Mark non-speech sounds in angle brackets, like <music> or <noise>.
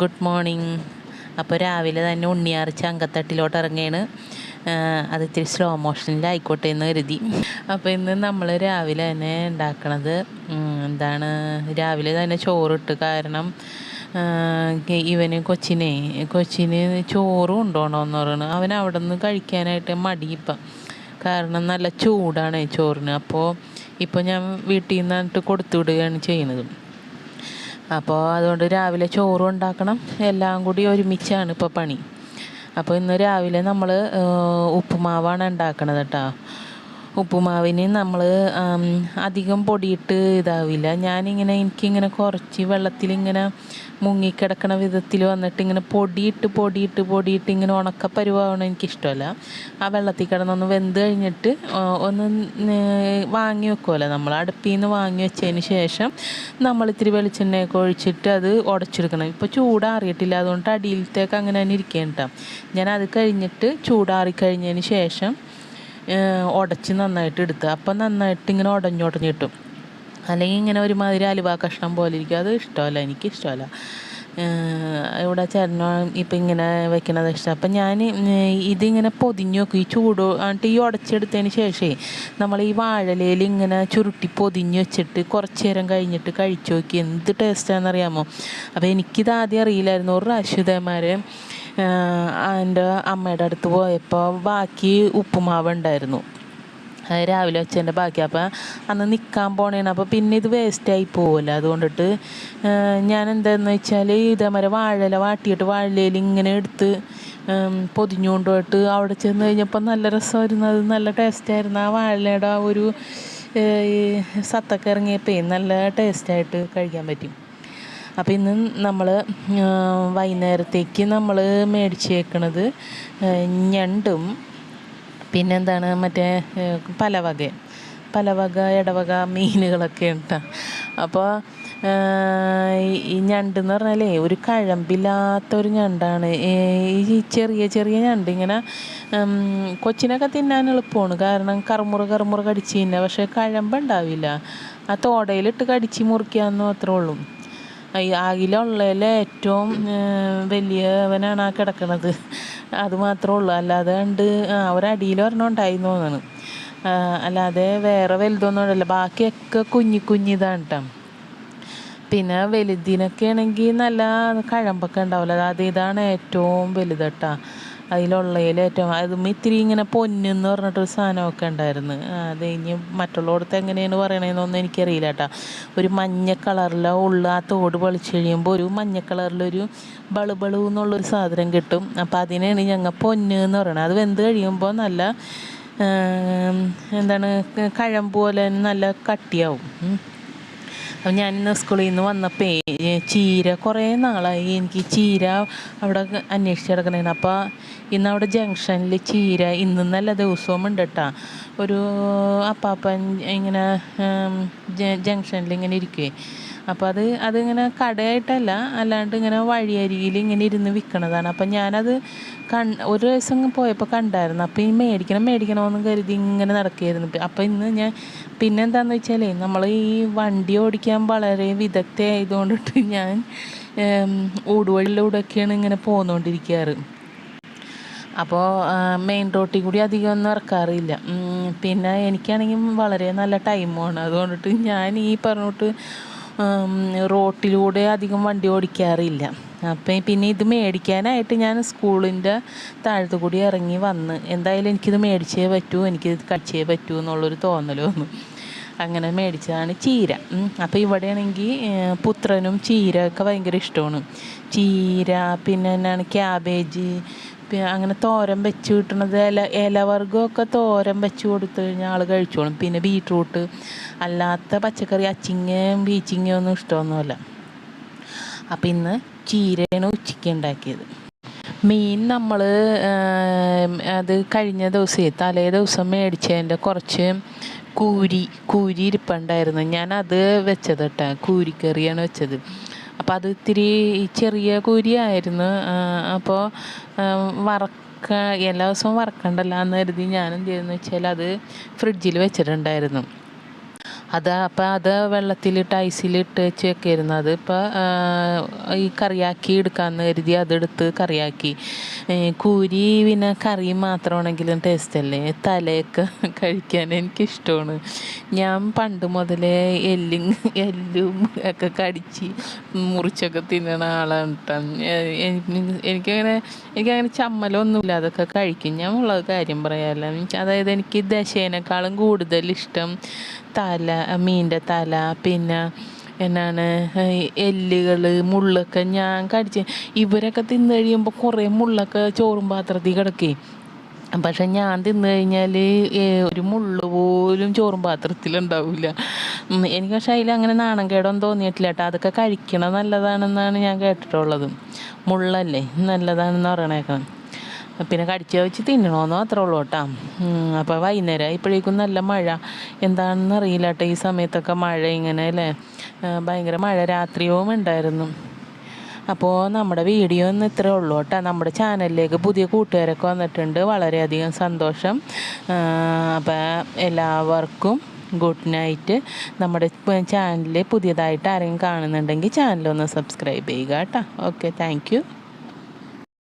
Good morning. അപ്പോൾ രാവിലെ തന്നെ ഉണ്ണിയാർച്ച അങ്കത്തട്ടിലോട്ട് ഇറങ്ങിയാണ് അത് ഇത്തിരി സ്ലോ മോഷനിലായിക്കോട്ടെ എന്ന് കരുതി. അപ്പോൾ ഇന്ന് നമ്മൾ രാവിലെ തന്നെ ഉണ്ടാക്കണത് എന്താണ് രാവിലെ തന്നെ ചോറിട്ട് കാരണം ഇവന് കൊച്ചിനെ കൊച്ചിന് ചോറ് കൊണ്ടുപോകണമെന്ന് പറയണു. അവൻ അവിടെ നിന്ന് കഴിക്കാനായിട്ട് മടി ഇപ്പം. കാരണം നല്ല ചൂടാണ് ചോറിന്. അപ്പോൾ ഇപ്പോൾ ഞാൻ വീട്ടിൽ നിന്നിട്ട് കൊടുത്തു വിടുകയാണ് ചെയ്യുന്നത്. അപ്പോൾ അതുകൊണ്ട് രാവിലെ ചോറും ഉണ്ടാക്കണം. എല്ലാം കൂടി ഒരുമിച്ചാണ് ഇപ്പോൾ പണി. അപ്പോൾ ഇന്ന് രാവിലെ നമ്മൾ ഉപ്പുമാവാണ് ഉണ്ടാക്കണത് കേട്ടോ. ഉപ്പുമാവിന് നമ്മൾ അധികം പൊടിയിട്ട് ഇതാവില്ല. ഞാനിങ്ങനെ എനിക്കിങ്ങനെ കുറച്ച് വെള്ളത്തിലിങ്ങനെ മുങ്ങിക്കിടക്കണ വിധത്തിൽ വന്നിട്ട് ഇങ്ങനെ പൊടിയിട്ട് പൊടിയിട്ട് പൊടിയിട്ട് ഇങ്ങനെ ഉണക്ക ഉണക്കപ്പരുവാവണം എനിക്കിഷ്ടമല്ല. ആ വെള്ളത്തിൽ കിടന്നൊന്ന് വെന്ത് കഴിഞ്ഞിട്ട് ഒന്ന് വാങ്ങി വെക്കുമല്ലോ നമ്മൾ അടുപ്പിൽ നിന്ന് വാങ്ങി വെച്ചതിന് ശേഷം നമ്മൾ ഇത്തിരി വെളിച്ചെണ്ണയൊക്കെ ഒഴിച്ചിട്ട് അത് ഉടച്ചെടുക്കണം. ഇപ്പോൾ ചൂടാറിയിട്ടില്ല. അതുകൊണ്ട് അടിയിലത്തേക്ക് അങ്ങനെ തന്നെ ഇരിക്കുകയാണ് കേട്ടോ. ഞാൻ അത് കഴിഞ്ഞിട്ട് ചൂടാറി കഴിഞ്ഞതിന് ശേഷം ഉടച്ച് നന്നായിട്ട് എടുത്ത് അപ്പം നന്നായിട്ട് ഇങ്ങനെ ഉടഞ്ഞുടഞ്ഞ് കിട്ടും. അല്ലെങ്കിൽ ഇങ്ങനെ ഒരുമാതിരി അലുവ കഷ്ണം പോലെ ഇരിക്കും. അത് ഇഷ്ടമല്ല എനിക്ക് ഇഷ്ടമല്ല. ഇവിടെ ചേട്ടനോ ഇപ്പം ഇങ്ങനെ വെക്കണത് ഇഷ്ടം. അപ്പം ഞാൻ ഇതിങ്ങനെ പൊതിഞ്ഞ് വെക്കും ഈ ചൂട് എന്നിട്ട് ഈ ഉടച്ചെടുത്തതിന് ശേഷമേ നമ്മൾ ഈ വാഴലയിൽ ഇങ്ങനെ ചുരുട്ടി പൊതിഞ്ഞ് വെച്ചിട്ട് കുറച്ച് നേരം കഴിഞ്ഞിട്ട് കഴിച്ചു നോക്കി. എന്ത് ടേസ്റ്റാണെന്നറിയാമോ? അപ്പോൾ എനിക്കിത് ആദ്യം അറിയില്ലായിരുന്നു. ഒരു പ്രാവശ്യം ഇതേമാരെ എന്റെ അമ്മയുടെ അടുത്ത് പോയപ്പോൾ ബാക്കി ഉപ്പുമാവ് ഉണ്ടായിരുന്നു രാവിലെ വെച്ചതിന്റെ ബാക്കി അന്ന് നിൽക്കാൻ പോണേണ് അപ്പോൾ പിന്നെ ഇത് വേസ്റ്റായി പോവില്ല അതുകൊണ്ടിട്ട് ഞാൻ എന്താന്ന് വെച്ചാൽ ഇതേമാതിരി വാഴല വാട്ടിയിട്ട് വാഴയിലയിൽ ഇങ്ങനെ എടുത്ത് പൊതിഞ്ഞുകൊണ്ട് പോയിട്ട് അവിടെ ചെന്ന് കഴിഞ്ഞപ്പോൾ നല്ല രസമായിരുന്നു. അത് നല്ല ടേസ്റ്റായിരുന്നു ആ വാഴയിലയുടെ ആ ഒരു സത്തൊക്കെ ഇറങ്ങിയപ്പോൾ നല്ല ടേസ്റ്റായിട്ട് കഴിക്കാൻ പറ്റും. അപ്പോൾ ഇന്ന് നമ്മൾ വൈകുന്നേരത്തേക്ക് നമ്മൾ മേടിച്ചേക്കണത് ഞണ്ടും പിന്നെന്താണ് മറ്റേ പലവക പലവക ഇടവക മീനുകളൊക്കെ ഉണ്ട്. അപ്പോൾ ഈ ഞണ്ട് എന്ന് പറഞ്ഞാലേ ഒരു കഴമ്പില്ലാത്തൊരു ഞണ്ടാണ്. ഈ ചെറിയ ചെറിയ ഞണ്ട് ഇങ്ങനെ കൊച്ചിനൊക്കെ തിന്നാൻ എളുപ്പമാണ് കാരണം കറുമുറ കറുമുറ കടിച്ചു തിന്നുക പക്ഷേ കഴമ്പുണ്ടാവില്ല ആ തോടയിലിട്ട് കടിച്ച് മുറിക്കാമെന്ന് മാത്രമേ ഉള്ളൂ. ഈ അകിലുള്ളതിൽ ഏറ്റവും വലിയവനാണ് ആ കിടക്കണത്. അത് മാത്രമേ ഉള്ളൂ. അല്ലാതെ കണ്ട് ആ ഒരടിയിൽ ഒരെണ്ണം ഉണ്ടായിരുന്നു അല്ലാതെ വേറെ വലുതൊന്നും ഉണ്ടല്ല ബാക്കിയൊക്കെ കുഞ്ഞി കുഞ്ഞിതാണ് കേട്ടോ പിന്നെ വലുതിനൊക്കെ ആണെങ്കിൽ നല്ല കഴമ്പൊക്കെ ഉണ്ടാവില്ല. അത് ഇതാണ് ഏറ്റവും വലുത് കേട്ടോ അതിലുള്ളതിൽ ഏറ്റവും അതും ഇത്തിരി ഇങ്ങനെ പൊന്നെന്ന് പറഞ്ഞിട്ടൊരു സാധനമൊക്കെ ഉണ്ടായിരുന്നു. അത് കഴിഞ്ഞ് മറ്റുള്ളയിടത്ത് എങ്ങനെയാണ് പറയണതെന്നൊന്നും എനിക്കറിയില്ല കേട്ടോ. ഒരു മഞ്ഞ കളറിലെ ഉള്ള ആ തോട് പൊളിച്ച് കഴിയുമ്പോൾ ഒരു മഞ്ഞ കളറിലൊരു ബളു ബളു എന്നുള്ളൊരു സാധനം കിട്ടും. അപ്പോൾ അതിനാണ് ഞങ്ങൾ പൊന്ന് എന്ന് പറയുന്നത് അത് വെന്ത് കഴിയുമ്പോൾ നല്ല എന്താണ് കഴം പോലെ നല്ല കട്ടിയാവും. അപ്പം ഞാനിന്ന് സ്കൂളിൽ നിന്ന് വന്നപ്പോൾ ചീര കുറേ നാളായി. എനിക്ക് ചീര അവിടെ അന്വേഷിച്ച് കിടക്കണേന്. അപ്പോൾ ഇന്ന് അവിടെ ജംഗ്ഷനിൽ ചീര ഇന്നും നല്ല ദിവസവും ഉണ്ട് കേട്ടോ ഒരു അപ്പാപ്പൻ ഇങ്ങനെ ജംഗ്ഷനിൽ ഇങ്ങനെ ഇരിക്കുവേ. അപ്പോൾ അത് അതിങ്ങനെ കടയായിട്ടല്ല അല്ലാണ്ട് ഇങ്ങനെ വഴിയരികിൽ ഇങ്ങനെ ഇരുന്ന് വിൽക്കണതാണ് അപ്പം ഞാനത് കൺ ഒരു ദിവസം പോയപ്പോൾ കണ്ടായിരുന്നു. അപ്പോൾ ഈ മേടിക്കണം മേടിക്കണമെന്ന് കരുതി ഇങ്ങനെ നടക്കുകയായിരുന്നു അപ്പോൾ ഇന്ന് ഞാൻ പിന്നെന്താണെന്ന് വെച്ചാലേ നമ്മൾ ഈ വണ്ടി ഓടിക്കാൻ വളരെ വിദഗ്ധയായതുകൊണ്ടിട്ട് ഞാൻ ഊടുവഴിയിലൂടെയൊക്കെയാണ് ഇങ്ങനെ പോന്നുകൊണ്ടിരിക്കാറ് അപ്പോൾ മെയിൻ റോട്ടിൽ കൂടി അധികം ഒന്നും ഇറക്കാറില്ല പിന്നെ എനിക്കാണെങ്കിൽ വളരെ നല്ല ടൈമാണ് അതുകൊണ്ടിട്ട് ഞാൻ ഈ പറഞ്ഞിട്ട് റോട്ടിലൂടെ അധികം വണ്ടി ഓടിക്കാറില്ല. അപ്പം പിന്നെ ഇത് മേടിക്കാനായിട്ട് ഞാൻ സ്കൂളിന്റെ താഴത്തു കൂടി ഇറങ്ങി വന്ന് എന്തായാലും എനിക്കിത് മേടിച്ചേ പറ്റൂ എനിക്കിത് കഴിച്ചേ പറ്റൂ എന്നുള്ളൊരു തോന്നൽ വന്നു. അങ്ങനെ മേടിച്ചതാണ് ചീര. അപ്പോൾ ഇവിടെയാണെങ്കിൽ പുത്രനും ചീര ഒക്കെ ഭയങ്കര ഇഷ്ടമാണ്. ചീര പിന്നെ എന്നാണ് ക്യാബേജ് പിന്നെ അങ്ങനെ തോരൻ വെച്ച് കിട്ടണത് ഇല ഇലവർഗമൊക്കെ തോരൻ വെച്ച് കൊടുത്തു കഴിഞ്ഞാൽ ആൾ കഴിച്ചോളും. പിന്നെ ബീട്രൂട്ട് അല്ലാത്ത പച്ചക്കറി അച്ചിങ്ങയും ബീച്ചിങ്ങയും ഒന്നും ഇഷ്ടമൊന്നുമല്ല. അപ്പം ഇന്ന് ചീരയാണ് ഉച്ചയ്ക്ക് ഉണ്ടാക്കിയത്. മീൻ നമ്മൾ അത് കഴിഞ്ഞ ദിവസം തലേ ദിവസം മേടിച്ചതിന്റെ കുറച്ച് കൂരി കൂരി ഇരിപ്പുണ്ടായിരുന്നു. ഞാൻ അത് വെച്ചത് കേട്ടോ കൂരിക്കറിയാണ് വെച്ചത്. അപ്പോൾ അത് ഇത്തിരി ചെറിയ കുരിയായിരുന്നു. അപ്പോൾ വറക്ക എല്ലാ ദിവസവും വറക്കണ്ടല്ലോ എന്ന് കരുതി ഞാൻ എന്ത് ചെയ്തെന്ന് വെച്ചാൽ അത് ഫ്രിഡ്ജിൽ വെച്ചിട്ടുണ്ടായിരുന്നു. അത് അപ്പം അത് വെള്ളത്തിലിട്ട് ഐസിലിട്ട് വെച്ച് വെക്കായിരുന്നു. അത് ഇപ്പം ഈ കറിയാക്കി എടുക്കാമെന്ന് കരുതി അതെടുത്ത് കറിയാക്കി. കൂരി പിന്നെ കറി മാത്രമാണെങ്കിലും ടേസ്റ്റ് അല്ലേ? തലയൊക്കെ <laughs> കഴിക്കാൻ എനിക്കിഷ്ടമാണ്. ഞാൻ പണ്ട് മുതലേ എല്ലും എല്ലും ഒക്കെ കടിച്ച് മുറിച്ചൊക്കെ തിന്നണ ആളാണ് എനിക്കങ്ങനെ എനിക്കങ്ങനെ ചമ്മലൊന്നുമില്ല. അതൊക്കെ കഴിക്കും. ഞാൻ ഉള്ള കാര്യം പറയാമല്ലോ അതായത് എനിക്ക് ദശേനേക്കാളും കൂടുതൽ ഇഷ്ടം തല മീനിന്റെ തല പിന്നെ എന്നാണ് എല്ലുകൾ മുള്ളൊക്കെ ഞാൻ കടിച്ച് ഇവരൊക്കെ തിന്നു കഴിയുമ്പോൾ കുറേ മുള്ളൊക്കെ ചോറും പാത്രത്തിൽ കിടക്കേ. പക്ഷെ ഞാൻ തിന്നു കഴിഞ്ഞാൽ ഒരു മുള്ളു പോലും ചോറും പാത്രത്തിലുണ്ടാവില്ല എനിക്ക് പക്ഷേ അതിൽ അങ്ങനെ നാണം കേടൊന്നും തോന്നിയിട്ടില്ല കേട്ടോ. അതൊക്കെ കഴിക്കണം നല്ലതാണെന്നാണ് ഞാൻ കേട്ടിട്ടുള്ളത്. മുള്ളല്ലേ നല്ലതാണെന്ന് പറയണേക്കണം. പിന്നെ കടിച്ച് വെച്ച് തിന്നണമെന്ന് മാത്രമേ ഉള്ളൂ കേട്ടോ. അപ്പോൾ വൈകുന്നേരം ഇപ്പോഴേക്കും നല്ല മഴ. എന്താണെന്ന് അറിയില്ല കേട്ടോ ഈ സമയത്തൊക്കെ മഴ ഇങ്ങനെ അല്ലേ? ഭയങ്കര മഴ രാത്രിയും ഉണ്ടായിരുന്നു. അപ്പോൾ നമ്മുടെ വീഡിയോ ഇന്ന് ഇത്രേ ഉള്ളൂ കേട്ടോ. നമ്മുടെ ചാനലിലേക്ക് പുതിയ കൂട്ടുകാരൊക്കെ വന്നിട്ടുണ്ട്. വളരെയധികം സന്തോഷം. അപ്പോൾ എല്ലാവർക്കും ഗുഡ് നൈറ്റ്. നമ്മുടെ ചാനലിൽ പുതിയതായിട്ട് ആരെങ്കിലും കാണുന്നുണ്ടെങ്കിൽ ചാനലൊന്ന് സബ്സ്ക്രൈബ് ചെയ്യുക കേട്ടോ. Okay thank